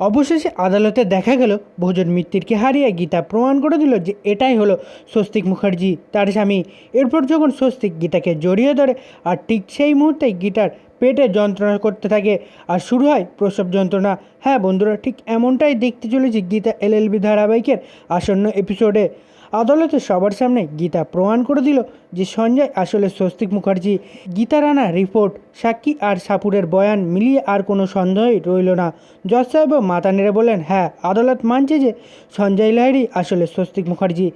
অবশেষে আদালতে দেখা গেল ভোজন মিত্তিরকে হারিয়ে গীতা প্রমাণ করে দিল যে এটাই হলো স্বস্তিক মুখার্জি, তার স্বামী। এরপর যখন স্বস্তিক গীতাকে জড়িয়ে ধরে, আর ঠিক সেই মুহূর্তে গীতার পেটে যন্ত্রণা করতে থাকে, আর শুরু হয় প্রসব যন্ত্রণা। হ্যাঁ বন্ধুরা, ঠিক এমনটাই দেখতে চলেছি গীতা এলএলবি ধারাবাহিকের আসন্ন এপিসোডে আদালতে সবার সামনে গীতা প্রমাণ করে দিল যে সঞ্জয় আসলে স্বস্তিক মুখার্জি। গীতা রানা রিপোর্ট, সাক্ষী আর সাপুরের বয়ান মিলিয়ে আর কোনো সন্দেহই রইল না। জজ সাহেবও মাথা নেড়ে বললেন হ্যাঁ আদালত মানছে যে সঞ্জয় লাহিড়ি আসলে স্বস্তিক মুখার্জি।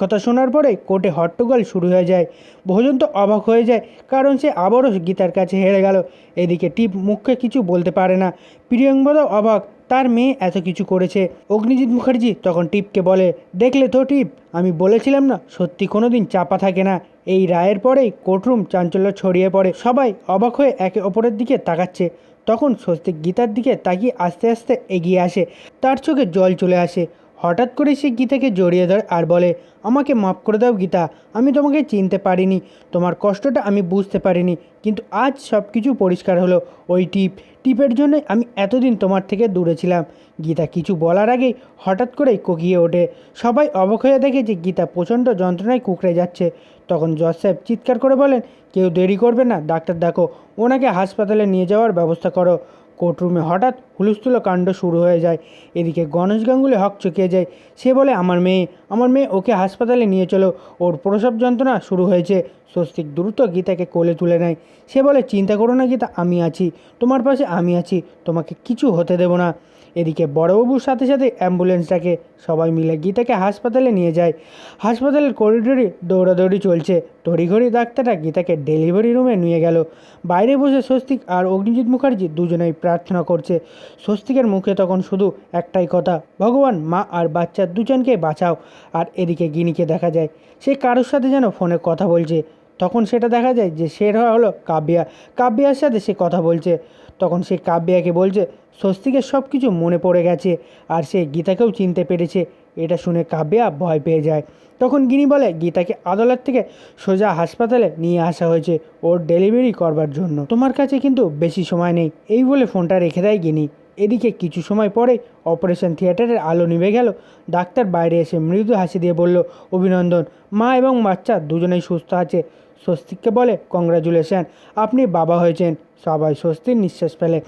কথা শোনার পরে কোর্টে হট্টগোল শুরু হয়ে যায়। ভোজন তো অবাক হয়ে যায়, কারণ সে আবারও গীতার কাছে হেরে গেল। এদিকে টিপ মুখে কিছু বলতে পারে না। প্রিয়ঙ্বদও অবাক তার মেয়ে এত কিছু করেছে। অগ্নিজিৎ মুখার্জি তখন টিপকে বলে, দেখলে তো টিপ, আমি বলেছিলাম না, সত্যি কোনো দিন চাপা থাকে না। এই রায়ের পরেই কোর্টরুম চাঞ্চল্য ছড়িয়ে পড়ে। সবাই অবাক হয়ে একে অপরের দিকে তাকাচ্ছে। তখন স্বস্তিক গীতার দিকে তাকিয়ে আস্তে আস্তে এগিয়ে আসে। তার চোখে জল চলে আসে। হঠাৎ করে সে গীতাকে জড়িয়ে ধরে আর বলে, আমাকে মাফ করে দাও গীতা, আমি তোমাকে চিনতে পারিনি। তোমার কষ্টটা আমি বুঝতে পারিনি, কিন্তু আজ সব কিছু পরিষ্কার হলো। ওই টিপ, টিপের জন্য আমি এতদিন তোমার থেকে দূরে ছিলাম। গীতা কিছু বলার আগেই হঠাৎ করেই কোকিয়ে ওঠে। সবাই অবাক হয়ে দেখে যে গীতা প্রচণ্ড যন্ত্রণায় কুকড়ে যাচ্ছে। তখন জজ সাহেব চিৎকার করে বলেন, কেউ দেরি করবে না, ডাক্তার দেখো, ওনাকে হাসপাতালে নিয়ে যাওয়ার ব্যবস্থা করো। কোর্টরুমে হঠাৎ হুলস্থুল কাণ্ড শুরু হয়ে যায়। এদিকে গণেশ গাঙ্গুলি হক চকিয়ে যায়। সে বলে, আমার মেয়ে আমার মেয়ে ওকে হাসপাতালে নিয়ে চলো। ওর প্রসব যন্ত্রণা শুরু হয়েছে। স্বস্তিক দ্রুত গীতাকে কোলে তুলে নেয়। সে বলে, চিন্তা করো না গীতা, আমি আছি। তোমার পাশে আমি আছি। তোমাকে কিছু হতে দেবো না। এদিকে বড়বাবুর সাথে সাথে অ্যাম্বুলেন্সটাকে সবাই মিলে গীতাকে হাসপাতালে নিয়ে যায়। হাসপাতালের করিডোরে দৌড়াদৌড়ি চলছে। তড়িঘড়ি ডাক্তাররা গীতাকে ডেলিভারি রুমে নিয়ে গেল। বাইরে বসে স্বস্তিক আর অগ্নিজিৎ মুখার্জি দুজনেই প্রার্থনা করছে। স্বস্তিকের মুখে তখন শুধু একটাই কথা, ভগবান, মা আর বাচ্চা দুজনকে বাঁচাও। আর এদিকে গিনিকে দেখা যায়, সে কারোর সাথে যেন ফোনে কথা বলছে। তখন সেটা দেখা যায় যে সে হলো কাব্যা কাব্যার সাথে সে কথা বলছে। তখন সে কাব্যাকে বলছে, স্বস্তিকের সব কিছু মনে পড়ে গেছে আর সে গীতাকেও চিনতে পেরেছে। এটা শুনে কাব্যা ভয় পেয়ে যায়। তখন গিনি বলে, গীতাকে আদালত থেকে সোজা হাসপাতালে নিয়ে আসা হয়েছে ওর ডেলিভারি করবার জন্য। তোমার কাছে কিন্তু বেশি সময় নেই। এই বলে ফোনটা রেখে দেয় গিনি। এদিকে কিছু সময় পরে অপারেশন থিয়েটারের আলো নিভে গেল। ডাক্তার বাইরে এসে মৃদু হাসি দিয়ে বলল, অভিনন্দন। মা এবং বাচ্চা দুজনেই সুস্থ আছে। স্বস্তিককে বলে কংগ্রাচুলেশন। আপনি বাবা হয়েছেন, সবাই স্বস্তির নিঃশ্বাস ফেলে।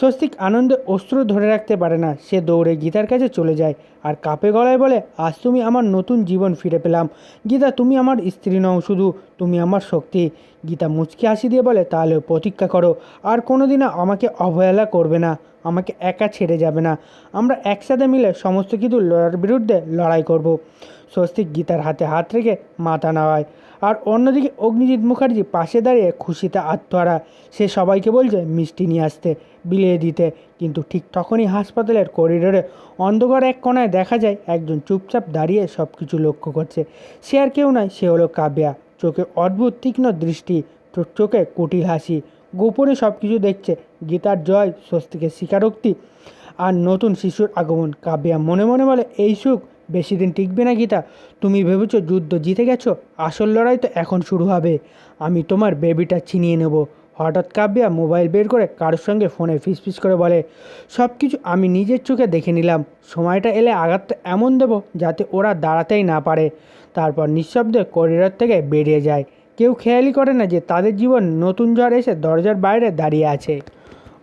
স্বস্তিক আনন্দে অস্ত্র ধরে রাখতে পারে না, সে দৌড়ে গীতার কাছে চলে যায় আর কাপে গলায় বলে, আজ তুমি আমার নতুন জীবন ফিরে পেলাম। গীতা, তুমি আমার স্ত্রী নও শুধু, তুমি আমার শক্তি। গীতা মুচকি হাসি দিয়ে বলে তাহলে প্রতীক্ষা করো, আর কোনোদিনও আমাকে অবহেলা করবে না, আমাকে একা ছেড়ে যাবে না। আমরা একসাথে মিলে সমস্ত কিছু লড়ার বিরুদ্ধে লড়াই করব। স্বস্তিক গীতার হাতে হাত রেখে মাথা নেওয়ায় আর অন্যদিকে অগ্নিজিৎ মুখার্জি পাশে দাঁড়িয়ে খুশিতে আত্মহারা। সে সবাইকে বলছে, মিষ্টি নিয়ে আসতে, বিলিয়ে দিতে। কিন্তু ঠিক তখনই হাসপাতালের করিডোরে অন্ধকার এক কোনায় দেখা যায়, একজন চুপচাপ দাঁড়িয়ে সব কিছু লক্ষ্য করছে। সে আর কেউ নয়, সে হলো কাব্যা। চোখে অদ্ভুত তীক্ষ্ণ দৃষ্টি চোখে কুটিল হাসি। গোপনে সব কিছু দেখছে, গীতার জয় স্বস্তিকের স্বীকারোক্তি আর নতুন শিশুর আগমন। কাব্যা মনে মনে বলে, এই সুখ বেশি দিন টিকবে না গীতা? তুমি ভেবেছো যুদ্ধ জিতে গেছো? আসল লড়াই তো এখন শুরু হবে। আমি তোমার বেবিটা ছিনিয়ে নেব। হঠাৎ কাব্যা মোবাইল বের করে কারোর সঙ্গে ফোনে ফিসফিস করে বলে সব কিছু আমি নিজের চোখে দেখে নিলাম। সময়টা এলে আঘাতটা এমন দেবো যাতে ওরা দাঁড়াতেই না পারে। তারপর নিঃশব্দে করিডর থেকে বেরিয়ে যায়। কেউ খেয়ালই করে না যে তাদের জীবন নতুন জ্বর এসে দরজার বাইরে দাঁড়িয়ে আছে।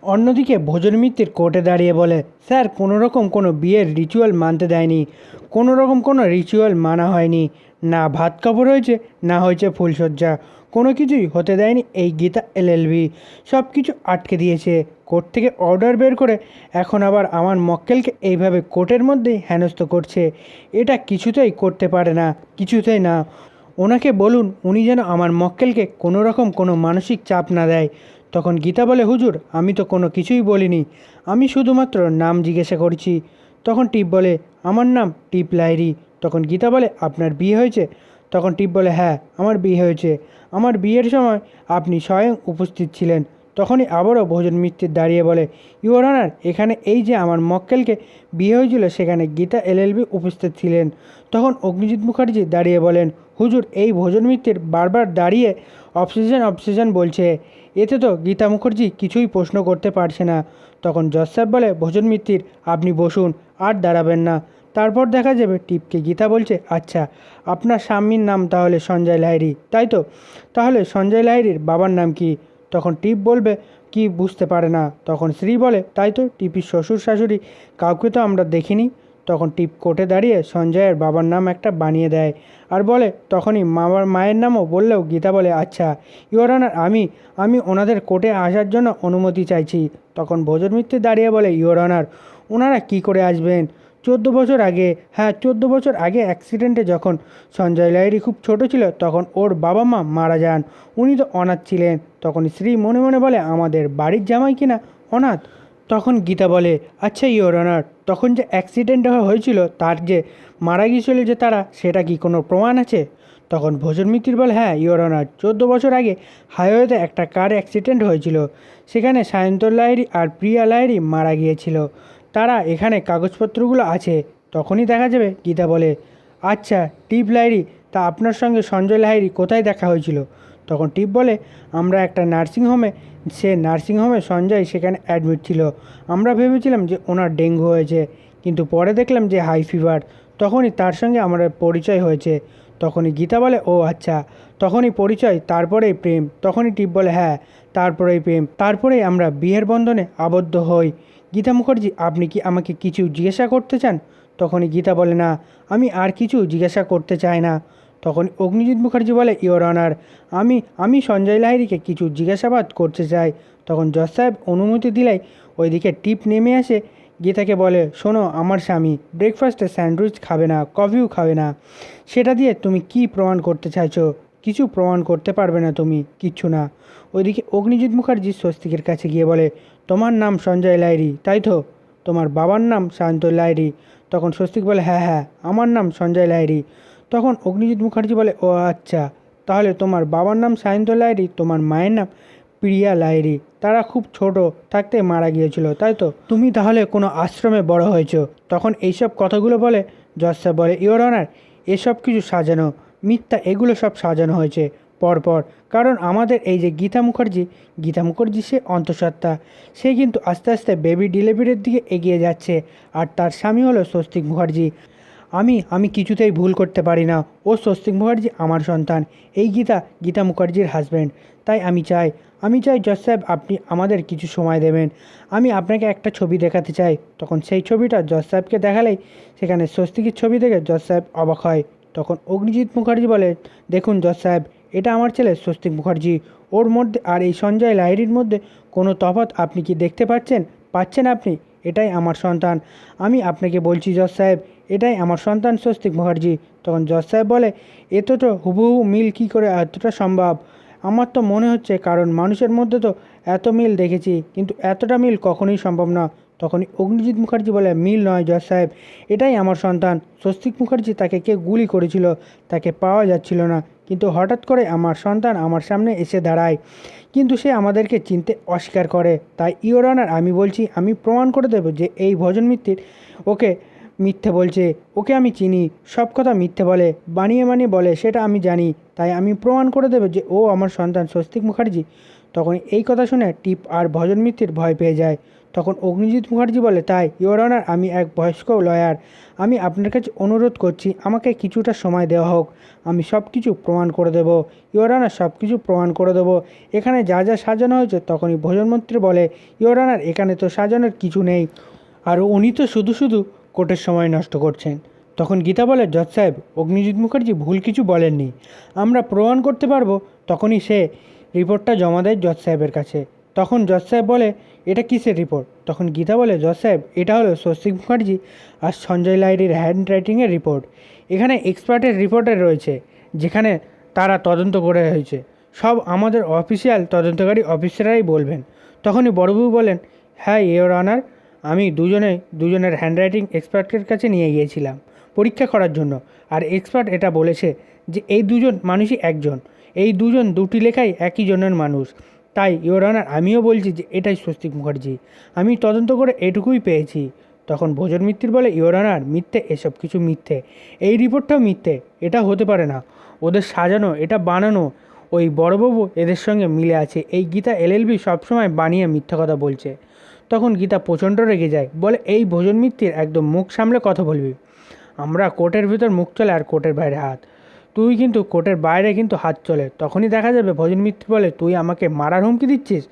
অন্যদিকে ভোজন মিত্তির কোর্টে দাঁড়িয়ে বলে, স্যার কোনো রকম কোনো বিয়ের রিচুয়াল মানতে দেয়নি। কোনো রকম কোনো রিচুয়াল মানা হয়নি। না ভাত কাপড় হয়েছে, না হয়েছে ফুলসজ্জা কোনো কিছুই হতে দেয়নি এই গীতা এলএলবি সব কিছু আটকে দিয়েছে। কোর্ট থেকে অর্ডার বের করে এখন আবার আমার মক্কেলকে এইভাবে কোর্টের মধ্যেই হেনস্থ করছে। এটা কিছুতেই করতে পারে না, কিছুতেই না। ওনাকে বলুন, উনি যেন আমার মক্কেলকে কোনো রকম কোনো মানসিক চাপ না দেয়। তখন গীতা বলে, হুজুর, আমি তো কোনো কিছুই বলিনি। আমি শুধুমাত্র নাম জিজ্ঞাসা করছি। তখন টিপ বলে, আমার নাম টিপ লাইরি তখন গীতা বলে, আপনার বিয়ে হয়েছে? তখন টিপ বলে হ্যাঁ আমার বিয়ে হয়েছে। আমার বিয়ের সময় আপনি স্বয়ং উপস্থিত ছিলেন। তখনই আবারও ভোজন মিত্তির দাঁড়িয়ে বলে, ইউর অনার, এখানে এই যে আমার মক্কেলকে বিয়ে হয়েছিল, সেখানে গীতা এলএলবি উপস্থিত ছিলেন। তখন অগ্নিজিৎ মুখার্জি দাঁড়িয়ে বলেন, হুজুর, এই ভোজন মিত্তির বারবার দাঁড়িয়ে অবসেশন অবসেশন বলছে। এতে তো গীতা মুখার্জি কিছুই প্রশ্ন করতে পারছে না। তখন জজ সাহেব বলে, ভোজন মিত্তির, আপনি বসুন, আর দাঁড়াবেন না। তারপর দেখা যাবে টিপকে গীতা বলছে আচ্ছা আপনার স্বামীর নাম তাহলে সঞ্জয় লাহিড়ি, তাই তো? তাহলে সঞ্জয় লাহিড়ির বাবার নাম কি? তখন টিপ বলবে, কি বুঝতে পারে না। তখন শ্রী বলে, তাই তো, টিপির শ্বশুর শাশুড়ি, কাউকে তো আমরা দেখিনি। তখন টিপ কোর্টে দাঁড়িয়ে সঞ্জয়ের বাবার নাম একটা বানিয়ে দেয় আর বলে, তখনই মামার মায়ের নামও বললেও গীতা বলে আচ্ছা ইওর অনার আমি আমি ওনাদের কোর্টে আসার জন্য অনুমতি চাইছি। তখন ভোজন মিত্র দাঁড়িয়ে বলে, ইওর অনার, ওনারা কী করে আসবেন? চোদ্দ বছর আগে হ্যাঁ চোদ্দ বছর আগে অ্যাক্সিডেন্টে যখন সঞ্জয় লাহিড়ি খুব ছোট ছিল, তখন ওর বাবা মা মারা যান। উনি তো অনাথ ছিলেন। তখন শ্রী মনে মনে বলে, আমাদের বাড়ির জামাই কিনা অনাথ? তখন গীতা বলে আচ্ছা ইওর অনার তখন যে অ্যাক্সিডেন্ট হয়েছিল তার যে মারা গিয়েছিল যে তারা, সেটা কি কোনো প্রমাণ আছে? তখন ভোজন মিত্র বলে হ্যাঁ ইওর অনার চোদ্দ বছর আগে হাইওয়েতে একটা কার অ্যাক্সিডেন্ট হয়েছিল। সেখানে সায়ন্তর লাহিড়ি আর প্রিয়া লাহিড়ি মারা গিয়েছিল। তারা এখানে কাগজপত্রগুলো আছে, তখনই দেখা যাবে, গীতা বলে। আচ্ছা টিপ লাহিড়ি, তা আপনার সঙ্গে সঞ্জয় লাহিড়ি কোথায় দেখা হয়েছিল? তখন টিপ বলে, আমরা একটা নার্সিংহোমে সে নার্সিংহোমে সঞ্জয় সেখানে অ্যাডমিট ছিল। আমরা ভেবেছিলাম যে ওনার ডেঙ্গু হয়েছে, কিন্তু পরে দেখলাম যে হাই ফিভার। তখনই তার সঙ্গে আমার পরিচয় হয়েছে। তখনই গীতা বলে, ও আচ্ছা। তখনই পরিচয়, তারপরেই প্রেম। তখনই টিপ বলে হ্যাঁ। তারপরেই প্রেম। তারপরেই আমরা বিয়ের বন্ধনে আবদ্ধ হই। গীতা মুখার্জি, আপনি কি আমাকে কিছু জিজ্ঞাসা করতে চান? তখনই গীতা বলে, না, আমি আর কিছু জিজ্ঞাসা করতে চাই না। তখন অগ্নিজিৎ মুখার্জি বলে ইওর অনার আমি আমি সঞ্জয় লাহিড়িকে কিছু জিজ্ঞাসাবাদ করতে চাই। তখন জজ সাহেব অনুমতি দিলে ওইদিকে টিপ নেমে আসে। গীতাকে বলে, শোনো, আমার স্বামী ব্রেকফাস্টে স্যান্ডউইচ খাবে না কফিও খাবে না। সেটা দিয়ে তুমি কি প্রমাণ করতে চাইছো? কিছু প্রমাণ করতে পারবে না তুমি, কিচ্ছু না। ওইদিকে অগ্নিজিৎ মুখার্জি স্বস্তিকের কাছে গিয়ে বলে, তোমার নাম সঞ্জয় লাইরি তাই তো? তোমার বাবার নাম শান্ত লাইরি তখন স্বস্তিক বলে হ্যাঁ হ্যাঁ আমার নাম সঞ্জয় লাইরি তখন অগ্নিজিৎ মুখার্জি বলে, ও আচ্ছা তাহলে তোমার বাবার নাম সায়ন্ত লাইরি তোমার মায়ের নাম প্রিয়া লাইরি তারা খুব ছোট থাকতে মারা গিয়েছিল, তাই তো? তুমি তাহলে কোনো আশ্রমে বড় হয়েছো? তখন এইসব কথাগুলো বলে সাহেব বলে, ইওর অনার, এসব কিছু সাজানো, মিথ্যা এগুলো সব সাজানো হয়েছে, পরপর। কারণ আমাদের এই যে গীতা মুখার্জি গীতা মুখার্জি সে অন্তঃসত্ত্বা। সে কিন্তু আস্তে আস্তে বেবি ডেলিভারির দিকে এগিয়ে যাচ্ছে, আর তার স্বামী হলো স্বস্তিক মুখার্জি। আমি আমি কিছুতেই ভুল করতে পারি না। ও স্বস্তিক মুখার্জি আমার সন্তান। এই গীতা গীতা মুখার্জির হাজব্যান্ড তাই আমি চাই আমি চাই জজ সাহেব আপনি আমাদের কিছু সময় দেবেন। আমি আপনাকে একটা ছবি দেখাতে চাই। তখন সেই ছবিটা জজ সাহেবকে দেখালেই সেখানে স্বস্তিকের ছবি দেখে জজ সাহেব অবাক হয়। তখন অগ্নিজিৎ মুখার্জি বলে, দেখুন জজ সাহেব, এটা আমার ছেলে স্বস্তিক মুখার্জি। ওর মধ্যে আর এই সঞ্জয় লাহিড়ির মধ্যে কোনো তফাৎ আপনি কি দেখতে পাচ্ছেন? পাচ্ছেন আপনি? এটাই আমার সন্তান। আমি আপনাকে বলছি, জজ সাহেব, এটাই আমার সন্তান স্বস্তিক মুখার্জি। তখন জজ সাহেব বলে এত তো হুবহু মিল কি করে, এতটা সম্ভব? আমার তো মনে হচ্ছে কারণ মানুষের মধ্যে তো এত মিল দেখেছি, কিন্তু এতটা মিল কখনোই সম্ভব না। তখনই অগ্নিজিৎ মুখার্জি বলে মিল নয় জজ সাহেব, এটাই আমার সন্তান। স্বস্তিক মুখার্জি তাকে কে গুলি করেছিল, তাকে পাওয়া যাচ্ছিল না। কিন্তু হঠাৎ করে আমার সন্তান আমার সামনে এসে দাঁড়ায়। কিন্তু সে আমাদেরকে চিনতে অস্বীকার করে। তাই ইওর অনার, আমি বলছি, আমি প্রমাণ করে দেবো যে এই ভজন মিত্তির ওকে মিথ্যে বলছে। ওকে আমি চিনি, সব কথা মিথ্যে বলে, বানিয়ে বানিয়ে বলে, সেটা আমি জানি। তাই আমি প্রমাণ করে দেবো যে ও আমার সন্তান স্বস্তিক মুখার্জি। তখন এই কথা শুনে টিপ আর ভজন মিত্তির ভয় পেয়ে যায়। তখন অগ্নিজিৎ মুখার্জি বলে, তাই ইওর অনার আমি এক বয়স্ক লয়ার আমি আপনার কাছে অনুরোধ করছি, আমাকে কিছুটা সময় দেওয়া হোক। আমি সব কিছু প্রমাণ করে দেবো। ইওর অনার সব কিছু প্রমাণ করে দেবো। এখানে যা যা সাজানো হয়েছে, তখনই ভোজনমন্ত্রী বলে ইওর অনার এখানে তো সাজানোর কিছু নেই। আর উনি তো শুধু শুধু কোর্টের সময় নষ্ট করছেন। তখন গীতা বলে, জজ সাহেব, অগ্নিজিৎ মুখার্জি ভুল কিছু বলেননি। আমরা প্রমাণ করতে পারব? তখনই সে রিপোর্টটা জমা দেয় জজ সাহেবের কাছে। তখন জজ সাহেব বলে, এটা কিসের রিপোর্ট তখন গীতা বলে, জজ সাহেব, এটা হলো স্বস্তিক মুখার্জি আর সঞ্জয় লাইরির হ্যান্ড রাইটিংয়ের রিপোর্ট এখানে এক্সপার্টের রিপোর্টে রয়েছে, যেখানে তারা তদন্ত করে হয়েছে। সব আমাদের অফিসিয়াল তদন্তকারী অফিসাররাই বলবেন। তখনই বড়বাবু বলেন হ্যাঁ ইওর অনার আমি দুজনে, দুজনের হ্যান্ডরাইটিং এক্সপার্টের কাছে নিয়ে গিয়েছিলাম পরীক্ষা করার জন্য। আর এক্সপার্ট এটা বলেছে যে, এই দুজন মানুষই একজন। এই দুজন দুটি লেখাই একই জনের মানুষ। তাই ইওর অনার আমিও বলছি যে এটাই স্বস্তিক মুখার্জি। আমি তদন্ত করে এটুকুই পেয়েছি। তখন ভোজন মিত্তির বলে ইওর অনার মিথ্যে, এসব কিছু মিথ্যে। এই রিপোর্টটাও মিথ্যে, এটা হতে পারে না। ওদের সাজানো, এটা বানানো, ওই বড়বাবু এদের সঙ্গে মিলে আছে। এই গীতা এলএলবি সবসময় বানিয়ে মিথ্যা কথা বলছে। তখন গীতা প্রচণ্ড রেগে যায়। বলে, এই ভোজন মিত্তির একদম মুখ সামলে কথা বলবি। আমরা কোর্টের ভিতর মুখ চলে আর কোর্টের বাইরে হাত। তুই কিন্তু কোর্টের বাইরে কিন্তু হাত চলে। তখনই দেখা যাবে ভোজন মিত্র বলে, তুই আমাকে মারার হুমকি দিচ্ছিস?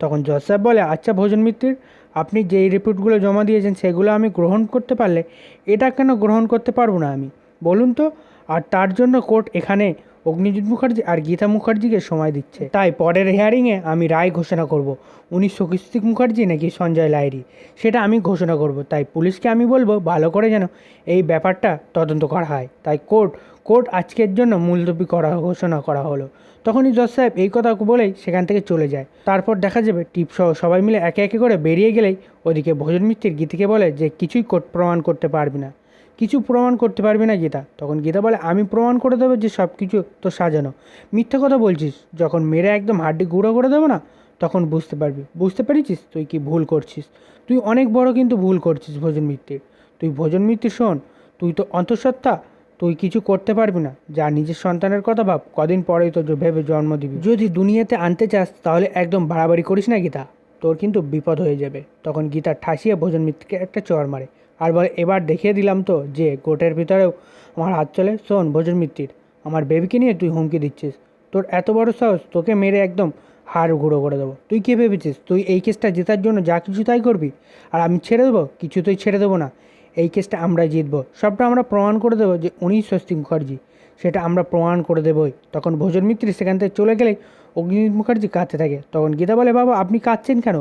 তখন জজ সাহেব বলে আচ্ছা ভোজন মিত্রের, আপনি যেই রিপোর্টগুলো জমা দিয়েছেন সেগুলো আমি গ্রহণ করতে পারলে, এটা কেন গ্রহণ করতে পারব না আমি? বলুন তো, আর তার জন্য কোর্ট এখানে অগ্নিজিৎ মুখার্জি আর গীতা মুখার্জিকে সময় দিচ্ছে। তাই পরের হিয়ারিংয়ে আমি রায় ঘোষণা করব। উনি সকিস্তিক মুখার্জি নাকি সঞ্জয় লাহিড়ী? সেটা আমি ঘোষণা করব। তাই পুলিশকে আমি বলব, ভালো করে যেন এই ব্যাপারটা তদন্ত করা হয়। তাই কোর্ট কোর্ট আজকের জন্য মুলতবি করা, ঘোষণা করা হলো। তখনই জজ সাহেব এই কথা বলেই সেখান থেকে চলে যায়। তারপর দেখা যাবে টিপসহ সবাই মিলে একে একে করে বেরিয়ে গেলেই ওদিকে ভোজন মিত্রের গীতিকে বলে যে কিছুই কোর্ট প্রমাণ করতে পারবি না। কিছু প্রমাণ করতে পারবি না গীতা। তখন গীতা বলে, আমি প্রমাণ করে দেবো যে সব কিছু তো সাজানো। মিথ্যা কথা বলছিস, যখন মেরে একদম হাড্ডি গুঁড়ো করে দেবো না, তখন বুঝতে পারবি, বুঝতে পেরেছিস তুই কি ভুল করছিস? তুই অনেক বড় কিন্তু ভুল করছিস ভোজন মিত্রের। তুই ভোজন মিত্র শোন, তুই তো অন্তঃসত্ত্বা, তুই কিছু করতে পারবি না। যা নিজের সন্তানের কথা ভাব, কদিন পরেই তো ভেবে জন্ম দিবি। যদি দুনিয়াতে আনতে চাস, তাহলে একদম বাড়াবাড়ি করিস না গীতা। তোর কিন্তু বিপদ হয়ে যাবে। তখন গীতা ঠাসিয়ে ভোজন মিত্রকে একটা চর মারে। আর বলে, এবার দেখিয়ে দিলাম তো যে কোর্টের ভিতরেও আমার হাত চলে শোন ভোজন মিত্তির, আমার বেবিকে নিয়ে তুই হুমকি দিচ্ছিস। তোর এত বড় সাহস, তোকে মেরে একদম হাড় গুঁড়ো করে দেবো। তুই কে ভেবেছিস? তুই এই কেসটা জেতার জন্য যা কিছু তাই করবি? আর আমি ছেড়ে দেবো? কিছুতেই ছেড়ে দেবো না। এই কেসটা আমরা জিতবো। সবটা আমরা প্রমাণ করে দেবো যে উনি স্বস্তি মুখার্জি সেটা আমরা প্রমাণ করে দেবই। তখন ভোজন মিত্রি সেখান থেকে চলে গেলেই অগ্নি মুখার্জি কাঁদতে থাকে। তখন গীতা বলে, বাবা, আপনি কাঁদছেন কেন?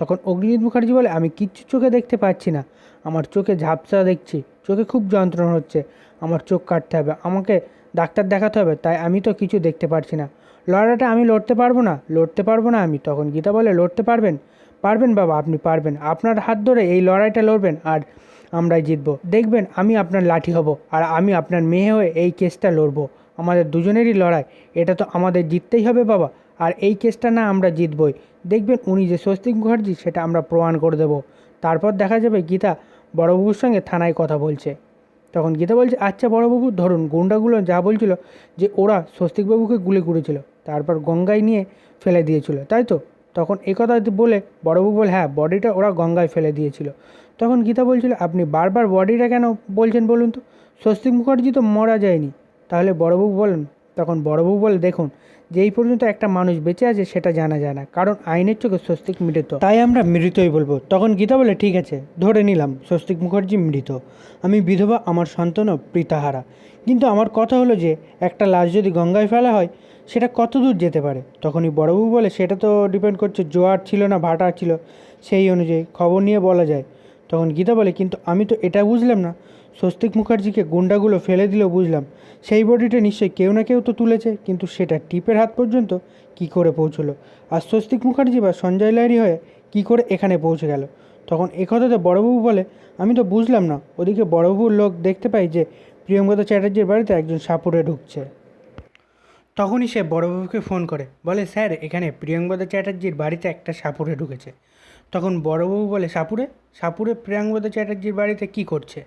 তখন অগ্নিজিৎ মুখার্জি বলে, আমি কিচ্ছু চোখে দেখতে পাচ্ছি না। আমার চোখে ঝাপসা দেখছি। চোখে খুব যন্ত্রণা হচ্ছে। আমার চোখ কাটতে হবে। আমাকে ডাক্তার দেখাতে হবে, তাই আমি তো কিছু দেখতে পারছি না। লড়াইটা আমি লড়তে পারব না? লড়তে পারব না আমি? তখন গীতা বলে, লড়তে পারবেন? পারবেন বাবা, আপনি পারবেন। আপনার হাত ধরে এই লড়াইটা লড়বেন আর আমরাই জিতবো। দেখবেন, আমি আপনার লাঠি হব আর আমি আপনার মেয়ে হয়ে এই কেসটা লড়বো। আমাদের দুজনেরই লড়াই। এটা তো আমাদের জিততেই হবে বাবা। আর এই কেসটা না আমরা জিতবই। দেখবেন উনি যে স্বস্তিক মুখার্জি, সেটা আমরা প্রমাণ করে দেবো। তারপর দেখা যাবে গীতা বড়বাবুর সঙ্গে থানায় কথা বলছে। তখন গীতা বলছে আচ্ছা বড়বাবু, ধরুন গুন্ডাগুলো যা বলছিল যে ওরা স্বস্তিকবাবুকে গুলি করেছিল, তারপর গঙ্গায় নিয়ে ফেলে দিয়েছিল, তাই তো? তখন এই কথা বলে বড়বাবু বলে হ্যাঁ বডিটা ওরা গঙ্গায় ফেলে দিয়েছিল। তখন গীতা বলছিল, আপনি বারবার বডিটা কেন বলছেন বলুন তো? স্বস্তিক মুখার্জি তো মরা যায়নি। তাহলে বড়বাবু বলেন, তখন বড়বাবু বলে, দেখুন যেই পর্যন্ত একটা মানুষ বেঁচে আছে সেটা জানা যায় না, কারণ আইনের চোখে স্বস্তিক মৃত। তাই আমরা মৃতই বলব। তখন গীতা বলে, ঠিক আছে, ধরে নিলাম, স্বস্তিক মুখার্জি মৃত। আমি বিধবা, আমার সন্তানও পিতাহারা। কিন্তু আমার কথা হলো যে, একটা লাশ যদি গঙ্গায় ফেলা হয়, সেটা কত দূর যেতে পারে? তখনই বড়বাবু বলে, সেটা তো ডিপেন্ড করছে, জোয়ার ছিল না ভাটা ছিল, সেই অনুযায়ী খবর নিয়ে বলা যায়। তখন গীতা বলে, কিন্তু আমি তো এটা বুঝলাম না স্বস্তিক মুখার্জিকে গুন্ডাগুলো ফেলে দিলেও বুঝলাম। সেই বডিটা নিশ্চয়ই কেউ না কেউ তো তুলেছে, কিন্তু সেটা টিপের হাত পর্যন্ত কি করে পৌঁছলো? আর স্বস্তিক মুখার্জি বা সঞ্জয় লাহিড়ি হয়ে কি করে এখানে পৌঁছে গেল? তখন একথাতে বড়বাবু বলে, আমি তো বুঝলাম না। ওদিকে বড়বাবুর লোক দেখতে পাই যে প্রিয়ঙ্কদা চ্যাটার্জির বাড়িতে একজন সাপুরে ঢুকছে। তখনই সে বড়বাবুকে ফোন করে, বলে, স্যার, এখানে প্রিয়ঙ্কদা চ্যাটার্জির বাড়িতে একটা সাপুরে ঢুকেছে। তখন বড়বাবু বলে সাপুরে সাপুরে প্রিয়াঙ্গদা চ্যাটার্জির বাড়িতে কি করছে?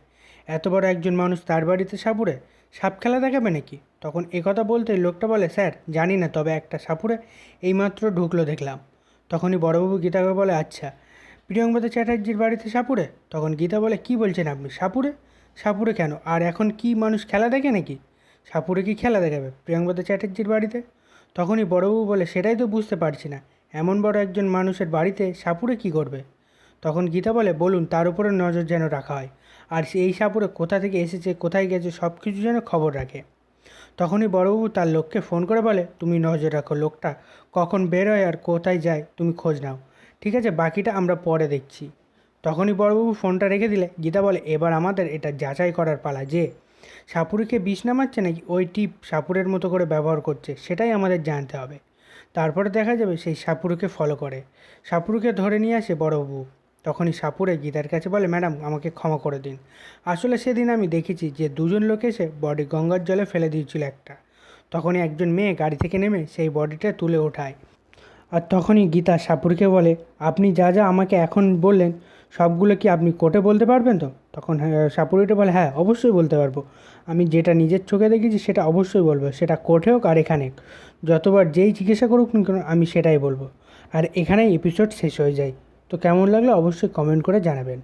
এত বড় একজন মানুষ তার বাড়িতে সাপুরে সাপ খেলা দেখাবে নাকি? তখন একথা বলতে লোকটা বলে, স্যার, জানি না, তবে একটা সাপুরে এইমাত্র ঢুকলো দেখলাম। তখনই বড়বাবু গীতাকে বলে আচ্ছা প্রিয়ঙ্কদা চ্যাটার্জির বাড়িতে সাপুরে তখন গীতা বলে, কি বলছেন আপনি সাপুরে সাপুরে কেন? আর এখন কি মানুষ খেলা দেখে নাকি? সাপুরে কি খেলা দেখাবে প্রিয়ঙ্কদা চ্যাটার্জির বাড়িতে? তখনই বড়বাবু বলে, সেটাই তো বুঝতে পারছি না, এমন বড় একজন মানুষের বাড়িতে সাপুরে কি করবে? তখন গীতা বলে, বলুন, তার উপরে নজর যেন রাখা হয়। আর সেই সাপুরে কোথা থেকে এসেছে, কোথায় গেছে সব কিছু যেন খবর রাখে। তখনই বড়বাবু তার লোককে ফোন করে বলে, তুমি নজর রাখো লোকটা, কখন বেরোয় আর কোথায় যায়, তুমি খোঁজ নাও। ঠিক আছে, বাকিটা আমরা পরে দেখছি। তখনই বড়বাবু ফোনটা রেখে দিলে। গীতা বলে, এবার আমাদের এটা যাচাই করার পালা, যে সাপুরিকে বিষ নামাচ্ছে নাকি ওই টিপ সাপুরের মতো করে ব্যবহার করছে, সেটাই আমাদের জানতে হবে। তারপরে দেখা যাবে সেই সাপুরুকে ফলো করে। সাপুরুকে ধরে নিয়ে আসে বড়বাবু। তখনই সাপুরে গীতার কাছে বলে, ম্যাডাম, আমাকে ক্ষমা করে দিন। আসলে সেদিন আমি দেখেছি যে দুজন লোক এসে বডি গঙ্গার জলে ফেলে দিয়েছিল একটা। তখনই একজন মেয়ে গাড়ি থেকে নেমে সেই বডিটা তুলে ওঠায়। আর তখনই গীতা সাপুরকে বলে, আপনি যা যা আমাকে এখন বললেন, সবগুলো কি আপনি কোর্টে বলতে পারবেন তো? তখন সাপুরিটা বলে হ্যাঁ অবশ্যই বলতে পারব। আমি যেটা নিজের চোখে দেখেছি সেটা অবশ্যই বলব, সেটা কোর্টে হোক আর এখানে। যতবার যেই জিজ্ঞাসা করুক আমি সেটাই বলব। আর এখানেই এপিসোড শেষ হয়ে যায়। তো কেমন লাগল অবশ্যই কমেন্ট করে জানাবেন।